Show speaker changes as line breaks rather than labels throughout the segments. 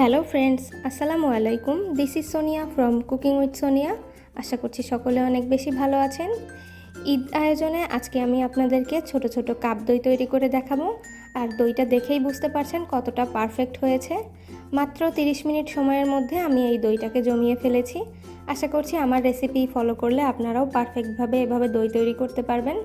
Hello friends আসসালামু আলাইকুম this is Sonia from cooking with Sonia আশা করছি সকলে অনেক বেশি ভালো আছেন। ঈদ আয়োজনে আজকে আমি আপনাদেরকে ছোট ছোট কাপ দই তৈরি করে দেখাবো। আর দইটা দেখেই বুঝতে পারছেন কতটা পারফেক্ট হয়েছে। মাত্র 30 মিনিট সময়ের মধ্যে আমি এই দইটাকে জমিয়ে ফেলেছি। আশা করছি আমার রেসিপি ফলো করলে আপনারাও পারফেক্টভাবে এভাবে দই তৈরি করতে পারবেন।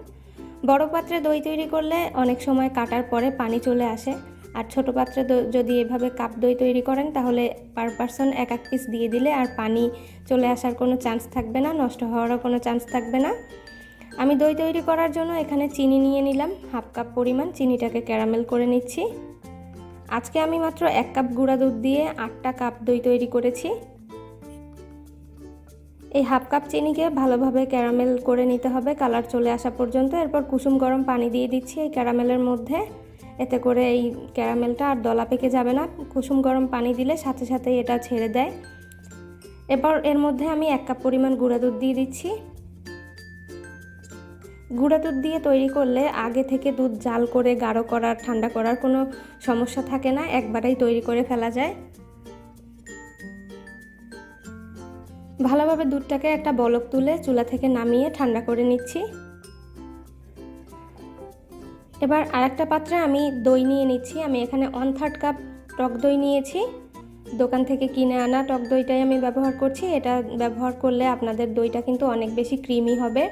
বড় পাত্রে দই তৈরি করলে অনেক সময় কাটার পরে পানি চলে আসে। আর ছোট পাত্রে যদি এভাবে কাপ দই তৈরি করেন, তাহলে পার পারসন এক এক পিস দিয়ে দিলে আর পানি চলে আসার কোনো চান্স থাকবে না, নষ্ট হওয়ারও কোনো চান্স থাকবে না। আমি দই তৈরি করার জন্য এখানে চিনি নিয়ে নিলাম, হাফ কাপ পরিমাণ। চিনিটাকে ক্যারামেল করে নিচ্ছি। আজকে আমি মাত্র এক কাপ গুঁড়া দুধ দিয়ে আটটা কাপ দই তৈরি করেছি। এই হাফ কাপ চিনিকে ভালোভাবে ক্যারামেল করে নিতে হবে কালার চলে আসা পর্যন্ত। এরপর কুসুম গরম পানি দিয়ে দিচ্ছি এই ক্যারামেলের মধ্যে। এতে করে এই ক্যারামেলটা আর দলা পেকে যাবে না। কুসুম গরম পানি দিলে সাথে সাথেই এটা ছেড়ে দেয়। এরপর এর মধ্যে আমি এক কাপ পরিমাণ গুঁড়া দুধ দিয়ে দিচ্ছি। গুঁড়া দুধ দিয়ে তৈরি করলে আগে থেকে দুধ জাল করে, গাঢ় করার, ঠান্ডা করার কোনো সমস্যা থাকে না। একবারেই তৈরি করে ফেলা যায়। ভালোভাবে দুধটাকে একটা বলক তুলে চুলা থেকে নামিয়ে ঠান্ডা করে নিচ্ছি। এবার আরেকটা পাত্রে আমি দই নিয়ে নিচ্ছি। আমি এখানে ওয়ান থার্ড কাপ টক দই নিয়েছি। দোকান থেকে কিনে আনা টক দইটাই আমি ব্যবহার করছি। এটা ব্যবহার করলে আপনাদের দইটা কিন্তু অনেক বেশি ক্রিমি হবে।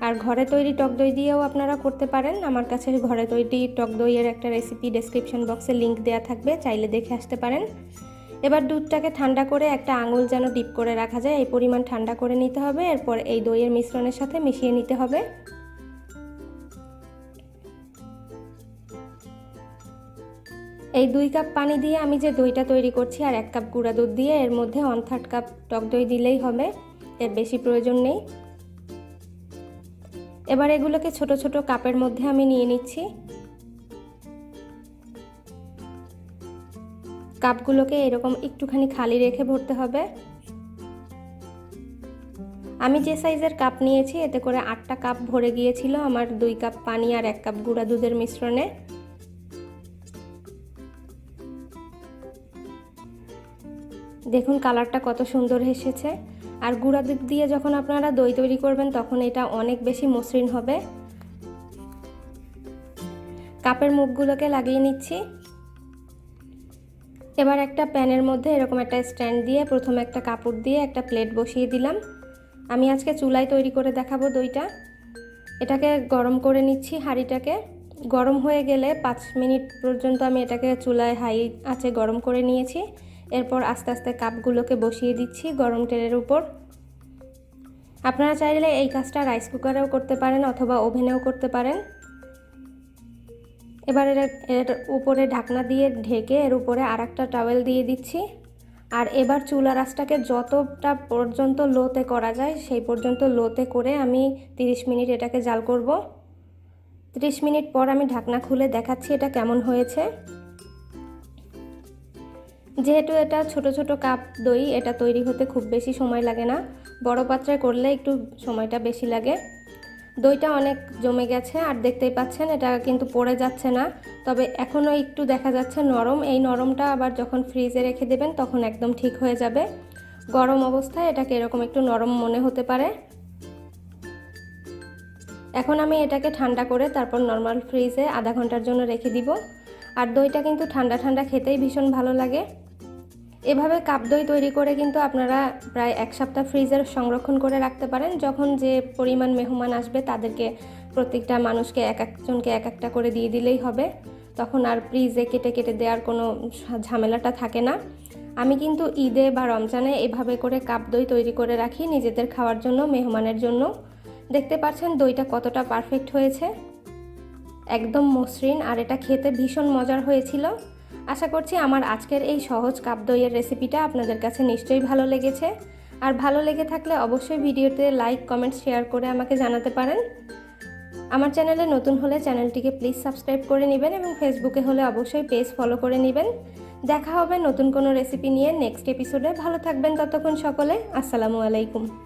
আর ঘরে তৈরি টক দই দিয়েও আপনারা করতে পারেন। আমার কাছে ঘরে তৈরি টক দইয়ের একটা রেসিপি ডেসক্রিপশন বক্সে লিংক দেওয়া থাকবে। চাইলে দেখে আসতে পারেন। এবার দুধটাকে ঠান্ডা করে একটা আঙুল যেন ডিপ করে রাখা যায়। এই পরিমাণ ঠান্ডা করে নিতে হবে। এরপর এই দইয়ের মিশ্রণের সাথে মিশিয়ে নিতে হবে। এই দুই কাপ পানি দিয়ে আমি যে দইটা তৈরি করছি আর এক কাপ গুঁড়া দুধ দিয়ে, এর মধ্যে ওয়ান থার্ড কাপ টক দই দিলেই হবে, এর বেশি প্রয়োজন নেই। এবার এগুলোকে ছোট ছোট কাপের মধ্যে আমি নিয়ে নিচ্ছি। কাপগুলোকে এরকম একটুখানি খালি রেখে ভরতে হবে। আমি যে সাইজের কাপ নিয়েছি, এতে করে আটটা কাপ ভরে গিয়েছিল আমার দুই কাপ পানি আর এক কাপ গুঁড়া দুধের মিশ্রণে। দেখুন কালারটা কত সুন্দর এসেছে। আর গুঁড়া দুধ দিয়ে যখন আপনারা দই তৈরি করবেন, তখন এটা অনেক বেশি মসৃণ হবে। কাপের মুখগুলোকে লাগিয়ে নিচ্ছি। এবার একটা প্যানের মধ্যে এরকম একটা স্ট্যান্ড দিয়ে প্রথমে একটা কাপড় দিয়ে একটা প্লেট বসিয়ে দিলাম। আমি আজকে চুলায় তৈরি করে দেখাবো দইটা। এটাকে গরম করে নিচ্ছি হাঁড়িটাকে। গরম হয়ে গেলে পাঁচ মিনিট পর্যন্ত আমি এটাকে চুলায় হাই আছে গরম করে নিয়েছি। এরপর আস্তে আস্তে কাপগুলোকে বসিয়ে দিচ্ছি গরম তেলের উপর। আপনারা চাইলে এই কাজটা রাইস কুকারেও করতে পারেন অথবা ওভেনেও করতে পারেন। এবার এর উপরে ঢাকনা দিয়ে ঢেকে এর উপরে আর একটা টাওয়েল দিয়ে দিচ্ছি। আর এবার চুলা রাসটাকে যতটা পর্যন্ত লোতে করা যায় সেই পর্যন্ত লোতে করে আমি 30 মিনিট এটাকে জাল করব। 30 মিনিট পর আমি ঢাকনা খুলে দেখাচ্ছি এটা কেমন হয়েছে। যেহেতু এটা ছোট ছোট কাপ দই, এটা তৈরি হতে খুব বেশি সময় লাগে না। বড় পাত্রে করলে একটু সময়টা বেশি লাগে। দইটা অনেক জমে গেছে, আর দেখতেই পাচ্ছেন এটা কিন্তু পড়ে যাচ্ছে না। তবে এখনও একটু দেখা যাচ্ছে নরম। এই নরমটা আবার যখন ফ্রিজে রেখে দেবেন, তখন একদম ঠিক হয়ে যাবে। গরম অবস্থায় এটাকে এরকম একটু নরম মনে হতে পারে। এখন আমি এটাকে ঠান্ডা করে তারপর নর্মাল ফ্রিজে আধা ঘণ্টার জন্য রেখে দিব। আর দইটা কিন্তু ঠান্ডা ঠান্ডা খেতেই ভীষণ ভালো লাগে। এভাবে কাপ দই তৈরি করে কিন্তু আপনারা প্রায় এক সপ্তাহ ফ্রিজের সংরক্ষণ করে রাখতে পারেন। যখন যে পরিমাণ মেহমান আসবে, তাদেরকে প্রত্যেকটা মানুষকে এক একজনকে এক একটা করে দিয়ে দিলেই হবে। তখন আর ফ্রিজে কেটে কেটে দেওয়ার কোনো ঝামেলাটা থাকে না। আমি কিন্তু ঈদে বা রমজানে এভাবে করে কাপ দই তৈরি করে রাখি নিজেদের খাওয়ার জন্য, মেহমানের জন্য। দেখতে পাচ্ছেন দইটা কতটা পারফেক্ট হয়েছে। একদম মসৃণ, আর এটা খেতে ভীষণ মজার হয়েছিল। আশা করছি আমার আজকের এই সহজ কাপ দইয়ের রেসিপিটা আপনাদের কাছে নিশ্চয়ই ভালো লেগেছে। আর ভালো লেগে থাকলে অবশ্যই ভিডিওতে লাইক, কমেন্ট, শেয়ার করে আমাকে জানাতে পারেন। আমার চ্যানেলে নতুন হলে চ্যানেলটিকে প্লিজ সাবস্ক্রাইব করে নেবেন এবং ফেসবুকে হলে অবশ্যই পেজ ফলো করে নেবেন। দেখা হবে নতুন কোনো রেসিপি নিয়ে নেক্সট এপিসোডে। ভালো থাকবেন ততক্ষণ সকলে। আসসালামু আলাইকুম।